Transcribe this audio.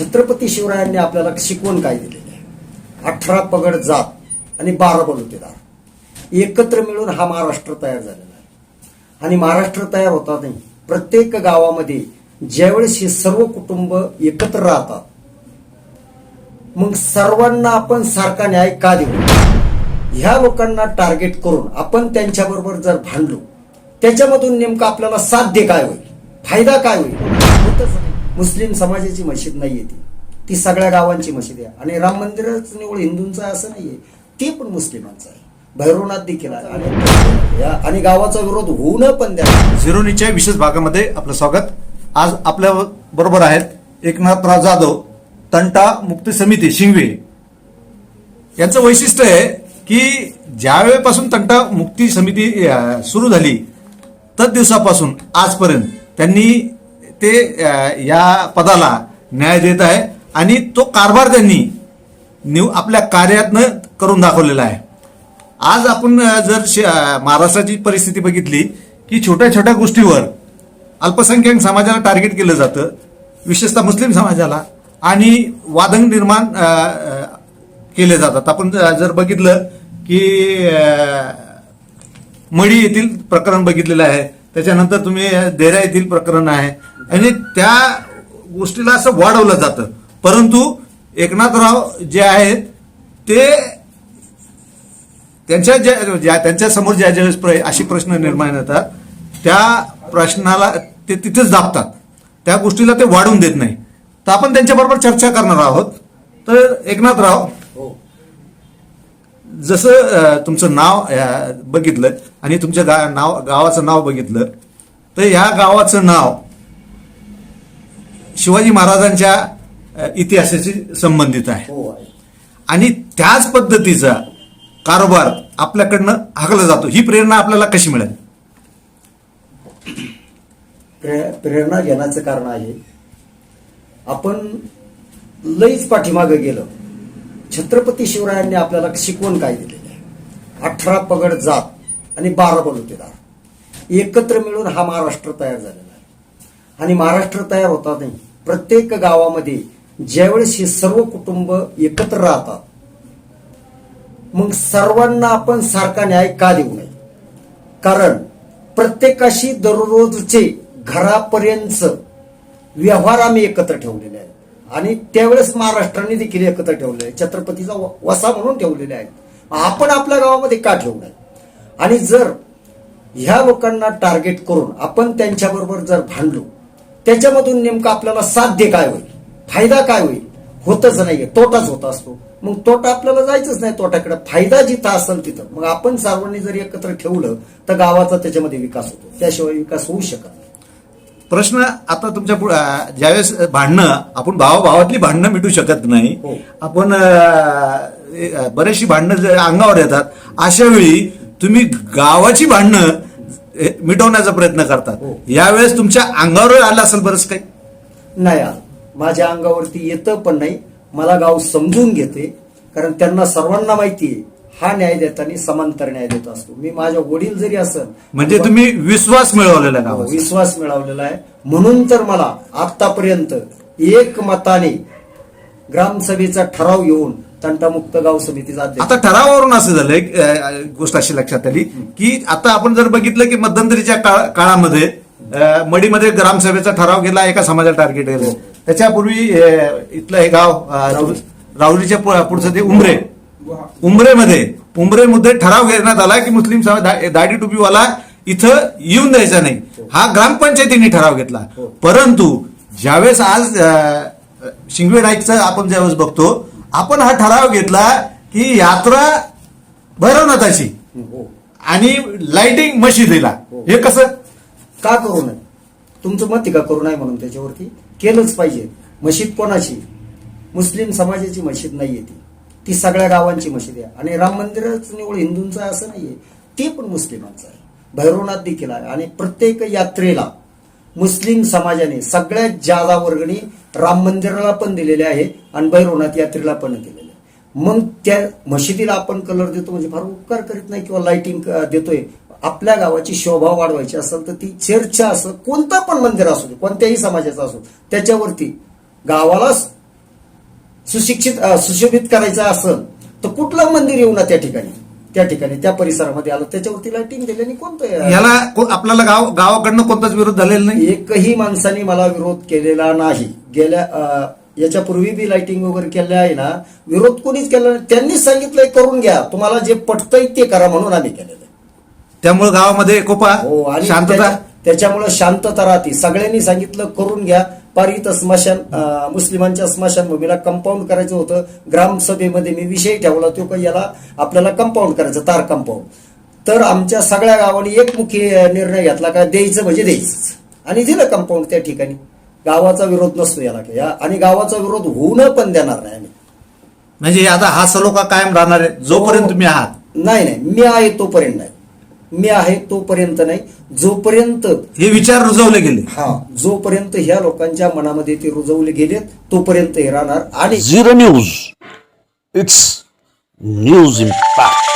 छत्रपती शिवरायांनी आपल्याला शिकवण काय दिलेली आहे? अठरा पगड जात आणि बारा बलुतेदार. एकत्र मिळून हा महाराष्ट्र तयार झालेला आहे. आणि महाराष्ट्र तयार होता नाही. प्रत्येक गावामध्ये ज्यावेळेस हे सर्व कुटुंब एकत्र राहतात मग सर्वांना आपण सारखा न्याय का देऊ? ह्या लोकांना टार्गेट करून आपण त्यांच्याबरोबर जर भांडलो त्याच्यामधून नेमकं आपल्याला साध्य काय होईल? फायदा काय होईल? मुस्लिम समाजाची मशीद नाही आहे ती. ती सगळ्या गावांची मशीद आहे. आणि राम मंदिरच निवड हिंदूंचं आहे असं आहे ते पण मुस्लिमांचं आहे. भैरवनाथ देखील आहे. आणि या- आणि गावाचा विरोध होऊ न पण द्या. झिरोनीच्या विशेष भागामध्ये आपलं स्वागत. आज आपल्या बरोबर आहेत एकनाथराव जाधव तंटा मुक्ती समिती शिंगवे. यांचं वैशिष्ट्य आहे की ज्या वेळेपासून तंटा मुक्ती समिती सुरू झाली तर दिवसापासून आजपर्यंत त्यांनी ते या पदाला न्याय देत आहे आणि तो कारभार त्यांनी निव आपल्या कार्यातनं करून दाखवलेला आहे. आज आपण जर शे- महाराष्ट्राची परिस्थिती बघितली की छोट्या छोट्या गोष्टीवर अल्पसंख्याक समाजाला टार्गेट केलं जातं विशेषतः मुस्लिम समाजाला आणि वादंग निर्माण केले जातात. आपण जर बघितलं की अ, मडी येथील प्रकरण बघितलेलं आहे. त्याच्यानंतर तुम्ही देरा येथील प्रकरण आहे. आणि त्या गोष्टीला असं वाढवलं जातं. परंतु एकनाथराव जे आहेत ते त्यांच्या ज्या त्यांच्यासमोर ज्या ज्या प्र- अशी प्रश्न निर्माण होतात त्या प्रश्नाला ते तिथेच दाबतात. त्या गोष्टीला ते वाढून देत नाही. तर आपण त्यांच्याबरोबर चर्चा करणार आहोत. तर एकनाथराव हो. जसं तुमचं नाव बघितलं आणि तुमच्या गा नाव गावाचं नाव बघितलं तर या गावाचं नाव शिवाजी महाराजांच्या इतिहासाशी संबंधित आहे. हो आहे. आणि त्याच पद्धतीचा कारभार आपल्याकडनं हाकला जातो. ही प्रेरणा आपल्याला कशी मिळेल? प्रे- प्रेरणा घेण्याचं कारण आहे आपण लईच पाठीमागे गेलं. छत्रपती शिवरायांनी आपल्याला शिकवण काय दिलेली आहे? अठरा पगड जात आणि बारा बलुतेदार. एकत्र मिळून हा महाराष्ट्र तयार झालेला आहे. आणि महाराष्ट्र तयार होता नाही. प्रत्येक गावामध्ये ज्यावेळेस हे सर्व कुटुंब एकत्र राहतात मग सर्वांना आपण सारखा न्याय का देऊ नये? कारण प्रत्येकाशी दररोजचे घरापर्यंत व्यवहार आम्ही एकत्र ठेवलेले आहेत. आणि त्यावेळेस महाराष्ट्राने देखील एकत्र ठेवलेले आहे छत्रपतीचा व- वसा म्हणून ठेवलेले आहेत. आपण आपल्या गावामध्ये का ठेवू नये? आणि जर ह्या लोकांना टार्गेट करून आपण त्यांच्याबरोबर जर भांडलो त्याच्यामधून नेमकं आपल्याला साध्य काय होईल? फायदा काय होईल? होतच नाहीये. तोटाच होत असतो. मग तोटा आपल्याला जायचंच नाही तोट्याकडे. फायदा जिथं असेल तिथं. मग आपण सर्वांनी जर एकत्र ठेवलं तर गावाचा त्याच्यामध्ये विकास होतो. त्याशिवाय विकास होऊ शकत नाही. प्रश्न आता तुमच्या ज्यावेळेस भांडणं आपण भावाभावातली भांडणं मिटू शकत नाही. हो. आपण बरेचशी भांडणं अंगावर येतात अशा वेळी तुम्ही गावाची भांडणं मिटवण्याचा प्रयत्न करतात. हो. यावेळेस तुमच्या अंगावर आलं असेल बरंच काही? नाही आलं माझ्या अंगावरती येतं पण नाही. मला गाव समजून घेते. कारण त्यांना सर्वांना माहिती आहे हा न्याय देताना समांतर न्याय देत असतो. मी माझ्या वडील जरी असेल म्हणजे तुम्ही विश्वास मिळवलेला आहे विश्वास मिळवलेला आहे. म्हणून तर मला आतापर्यंत एक मताने ग्रामसभेचा ठराव घेऊन तंटामुक्त गाव समितीचा अध्यक्ष. आता ठरावावरून असं झालं एक अं, गोष्ट अशी लक्षात आली की आता आपण जर बघितलं की मध्यंतरीच्या काळ- काळामध्ये अं, मडीमध्ये ग्रामसभेचा ठराव गेला एका समाजाला टार्गेट केलं त्याच्यापूर्वी अं, इथलं हे गाव अं, राहुरी. राहुरीच्या पु- पुढचं ते उमरे. उमरेमध्ये उमरेमध्ये ठराव घेण्यात आला की मुस्लिम समाज दा- दाढी टोपीवाला इथं येऊन द्यायचा नाही. हा. ग्रामपंचायतीने ठराव घेतला. हो. परंतु ज्यावेळेस आज अं, शिंगवे नाईकचं आपण ज्यावेळेस बघतो आपण हा ठराव घेतला की यात्रा भैरवनाथाची हो. आणि लाइटिंग मशिदीला. हो. हे कसं? का करू नये? तुमचं मत आहे का करू नये म्हणून त्याच्यावरती? केलंच पाहिजे. मशीद कोणाची? मुस्लिम समाजाची मशीद नाहीये ती. ती सगळ्या गावांची मशीद आहे. आणि राम मंदिरच निवड हिंदूंचं आहे असं नाहीये. ते पण मुस्लिमांचं आहे. भैरवनाथ देखील आहे. आणि प्रत्येक यात्रेला मुस्लिम समाजाने सगळ्यात जादा वर्गणी राम मंदिराला पण दिलेले आहे आणि भैरवनाथ यात्रेला पण दिलेले आहे. मग त्या मशिदीला आपण कलर देतो म्हणजे फार उपकार करीत नाही किंवा लाइटिंग देतोय. आपल्या गावाची शोभा वाढवायची असेल तर ती चर्च असं कोणतं पण मंदिर असू दे कोणत्याही समाजाचं असो त्याच्यावरती गावाला सुशिक्षित सुशोभित करायचं असेल तर कुठलं मंदिर येऊ ना त्या ठिकाणी? त्या ठिकाणी त्या परिसरामध्ये आलं. त्याच्यावरती लाईटिंग दिल्याने कोणतं याला को- आपल्याला गाव गावाकडनं कोणताच विरोध झालेला नाही. एकही माणसाने मला विरोध केलेला नाही. गेल्या अ, याच्यापूर्वी बी लाइटिंग वगैरे केल्या आहे ना विरोध कोणीच केला नाही. त्यांनीच सांगितलंय करून घ्या. तुम्हाला जे पटतंय ते करा म्हणून आम्ही केलेलं आहे. त्यामुळे गावामध्ये एकोपा हो आणि शांतता. त्याच्या- त्याच्यामुळे शांतता राहते. सगळ्यांनी सांगितलं करून घ्या. पार इथं स्मशान मुस्लिमांच्या स्मशानभूमीला कंपाऊंड करायचं होतं. ग्रामसभेमध्ये मी विषय ठेवला तो का याला आपल्याला कंपाऊंड करायचं तार कंपाऊंड तर आमच्या सगळ्या गावांनी एकमुखी निर्णय घेतला का द्यायचं म्हणजे द्यायचंच. आणि दिलं कंपाऊंड त्या ठिकाणी. गावाचा विरोध नसतो याला काही. हा. आणि गावाचा विरोध होऊन पण देणार नाही आम्ही. म्हणजे आता हा सलोखा कायम राहणार आहे जोपर्यंत तुम्ही आहात. नाही नाही. मी आहे तोपर्यंत नाही. मी आहे तोपर्यंत नाही जोपर्यंत हे विचार रुजवले गेले हा जोपर्यंत ह्या लोकांच्या मनामध्ये ते रुजवले गेलेत तोपर्यंत हे राहणार आणि Zero News. It's news impact.